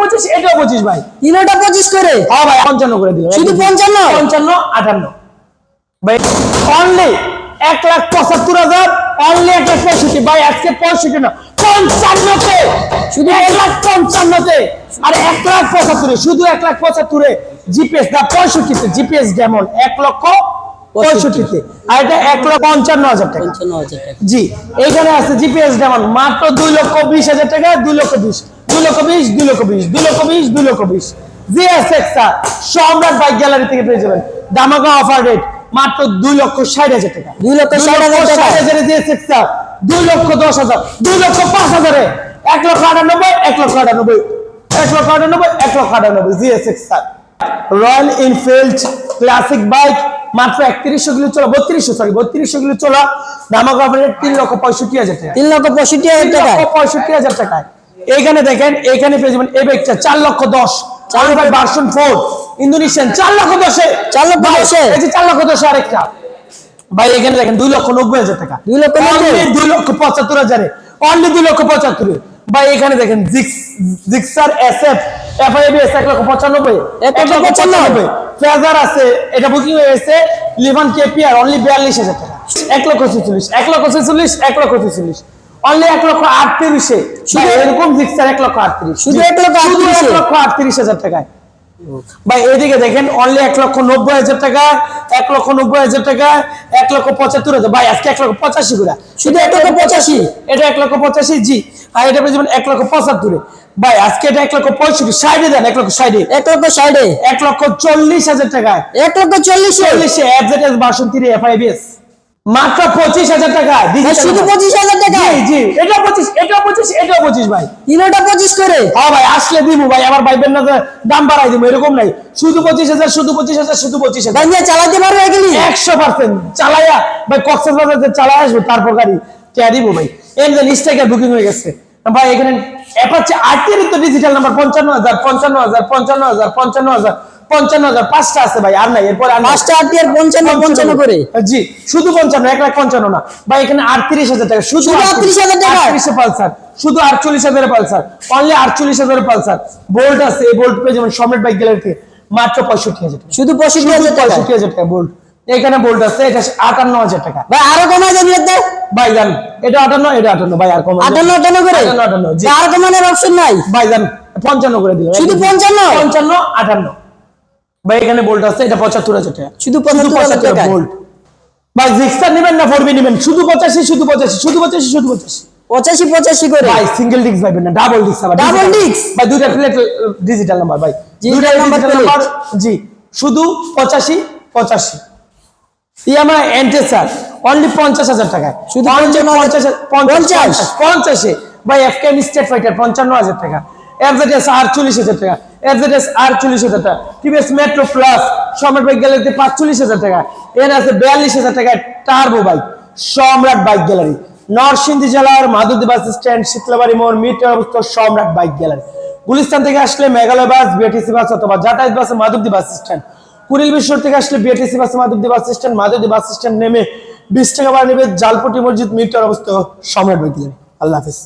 পঁচিশ এটাও পঁচিশ ভাই। পঁচিশ করে? হ্যাঁ ভাই পঞ্চান্ন করে দিল। শুধু পঞ্চান্ন? পঞ্চান্ন আটান্ন। ভাই অনলি এক লাখ পঁচাত্তর হাজার অনলি এক লাখ পঁয়ষট্টি। ভাই আজকে পঁয়ষট্টি না পঞ্চান্নতে। শুধু এক লাখ পঞ্চান্নতে। আর এক লাখ পঁচাত্তরে শুধু এক লাখ পঁচাত্তরে। জিপিএস না পঁয়ষট্টিতে জিপিএস যেমন এক লক্ষ পঁয়ষট্টিতে। আর এটা এক লক্ষ পঞ্চান্ন হাজার টাকা। পঞ্চান্ন হাজার টাকা। জি এইখানে আছে জিপিএস যেমন মাত্র দুই লক্ষ বিশ হাজার টাকা দুই লক্ষ বিশ। দুই লক্ষ বিশ দুই লক্ষ বিশ দুই লক্ষ বিশ দুই লক্ষ বিশ। জিএসএক্স সম্রাট বাইক গ্যালারি থেকে পেয়ে যাবেন দামাকা অফার রেট মাত্র দুই লক্ষ ষাট হাজার টাকা। দুই লক্ষ ষাট হাজার দুই লক্ষ দশ হাজার দুই লক্ষ পাঁচ হাজারে এক লক্ষ আটানব্বই এক লক্ষ আটানব্বই এক লক্ষ আটানব্বই এক লক্ষ আটানব্বই GSX Royal Enfield classic bike মাত্র একত্রিশশো কিলো চলা বত্রিশশো সরি বত্রিশশো কিলো চলা দামাকা অফার রেট তিন লক্ষ পঁয়ষট্টি হাজার টাকা। তিন লক্ষ পঁয়ষট্টি হাজার টাকা পঁয়ষট্টি হাজার টাকায়। এইখানে দেখেন এখানে পেয়ে যাবেন এই ব্যাগটা চার লক্ষ দশ। ভার্সন ফোর ইন্দোনেশিয়ান চার লক্ষ দশে। চার লক্ষ দশে? এই যে চার লক্ষ দশে আরেকটা। ভাই এখানে দেখেন দুই লক্ষ নব্বই হাজার টাকা। দুই লক্ষ দুই লক্ষ পঁচাত্তর হাজারে। অনলি দুই লক্ষ পঁচাত্তরে। ভাই এখানে দেখেন জিক্স জিক্সার এস এফ এফআইবিএস এক লক্ষ পঁচানব্বই এক লক্ষ পঁচানব্বই। ফেজার আছে এটা বুকিং হয়ে গেছে লিভান কেপিআর অনলি বিয়াল্লিশ হাজার টাকা। এক লক্ষ ছেচল্লিশ এক লক্ষ ছেচল্লিশ এক লক্ষ ছেচল্লিশ। অনলি এক লক্ষ আটত্রিশে শুধু এরকম জিক্সার এক লক্ষ আটত্রিশ শুধু এক লক্ষ এক লক্ষ আটত্রিশ হাজার টাকায় ভাই এদিকে দেখেন অনলি এক লক্ষ নব্বই হাজার টাকা এক লক্ষ নব্বই হাজার টাকা এক লক্ষ পঁচাত্তর হাজার ভাই আজকে এক লক্ষ পঁচাশি করে শুধু এক লক্ষ পঁচাশি? এটা এক লক্ষ পঁচাশি জি আর এটা পেয়ে এক লক্ষ পঁচাত্তরে ভাই আজকে এটা এক লক্ষ পঁয়ষট্টি ষাটে দেন এক লক্ষ ষাটে এক লক্ষ ষাটে এক লক্ষ চল্লিশ হাজার টাকায় এক লক্ষ চল্লিশে চল্লিশে বাসন তিরে এফআইবিএস মাত্র পঁচিশ হাজার টাকা শুধু পঁচিশ হাজার টাকা জি এটা পঁচিশ এটা পঁচিশ এটা পঁচিশ ভাই। তিনোটা পঁচিশ করে? হ্যাঁ ভাই আসলে দিব ভাই আমার ভাইবেন না দাম বাড়াই দিব এরকম নাই। শুধু পঁচিশ হাজার শুধু পঁচিশ হাজার শুধু পঁচিশ হাজার। ভাই চালাতে পারবে এগুলি? একশো পার্সেন্ট। চালাইয়া ভাই কক্সেস বাজার যে চালাই আসব তারপর গাড়ি টিয়া দিব ভাই। এর নিচটাকে বুকিং হয়ে গেছে। ভাই এখানে অ্যাপাচে আটটির তো ডিজিটাল নাম্বার পঞ্চান্ন হাজার পঞ্চান্ন হাজার পঞ্চান্ন হাজার পঞ্চান্ন হাজার। পঞ্চান্ন হাজার পাঁচটা আছে ভাই আর নাই এরপর পাঁচটা আটটি আর পঞ্চান্ন পঞ্চান্ন করে। জি শুধু পঞ্চান্ন এক লাখ পঞ্চান্ন না। ভাই এখানে আটত্রিশ হাজার টাকা শুধু শুধু 38,000 টাকা? আটত্রিশে পালসার। শুধু আটচল্লিশ হাজারের পালসার। অনলি আটচল্লিশ হাজারের পালসার। বোল্ট আছে এই বোল্ট পেয়ে যেমন সম্রাট বাইক গ্যালারি থেকে মাত্র পঁয়ষট্টি হাজার শুধু পঁয়ষট্টি হাজার টাকা? পঁয়ষট্টি হাজার টাকা বোল্ট এখানে বোল্ট আছে এটা আটান্ন হাজার টাকা। ভাই আরও দেন রেট ভাই জান এটা আটান্ন এটা আটান্ন ভাই আর কম আটান্ন আটান্ন করে? আটান্ন আটান্ন আর কমানোর অপশন নাই? ভাই জান পঞ্চান্ন করে দিল শুধু পঞ্চান্ন? পঞ্চান্ন আটান্ন। ভাই এখানে বোল্ট আছে এটা পঁচাত্তর হাজার টাকা। শুধু পঁচাত্তর টাকা বোল্ট ভাই জিক্সার নেবেন না ফোরবি নেবেন। শুধু পঁচাশি শুধু পঁচাশি শুধু পঁচাশি শুধু পঁচাশি। পঁচাশি পঁচাশি করে। ভাই সিঙ্গেল ডিস্ক পাইবেন না double disc Double digital। disc? ভাই দুইটা প্লেট ডিজিটাল নাম্বার ভাই। দুইটা নাম্বার জি শুধু পঁচাশি পঁচাশি। ইএমআই এন্টেসার অনলি পঞ্চাশ হাজার টাকায়। শুধু Only 55,000 পঞ্চাশ পঞ্চাশ? পঞ্চাশ। ভাই এফকেএম স্টেট ফাইটার পঞ্চান্ন হাজার টাকা। এফজেডএস আর চল্লিশ হাজার টাকা। এফজেডএস আর চল্লিশ হাজার টাকা। TVS Metro Plus Samrat bike গ্যালারিতে পাঁচচল্লিশ হাজার টাকা। Turbo bike Samrat bike gallery Narsingdi জেলার বাস স্ট্যান্ড শীতলাবাড়ি মোড়, মিটার অবস্থিত সম্রাট বাইক গ্যালারি গুলিস্তান থেকে আসলে মেঘালয় বাস বিএটিসি বাস অথবা যাতায়াত বাসে মাধবদী বাস স্ট্যান্ড কুড়িল বিশ্বর থেকে আসলে বিএটিসি বাসে Madhabdi bus stand Madhabdi bus stand নেমে বিশ টাকা ভাড়া নেবে জালপটি মসজিদ, মিটার অবস্থিত সম্রাট বাইক গ্যালারি আল্লাহ হাফিজ।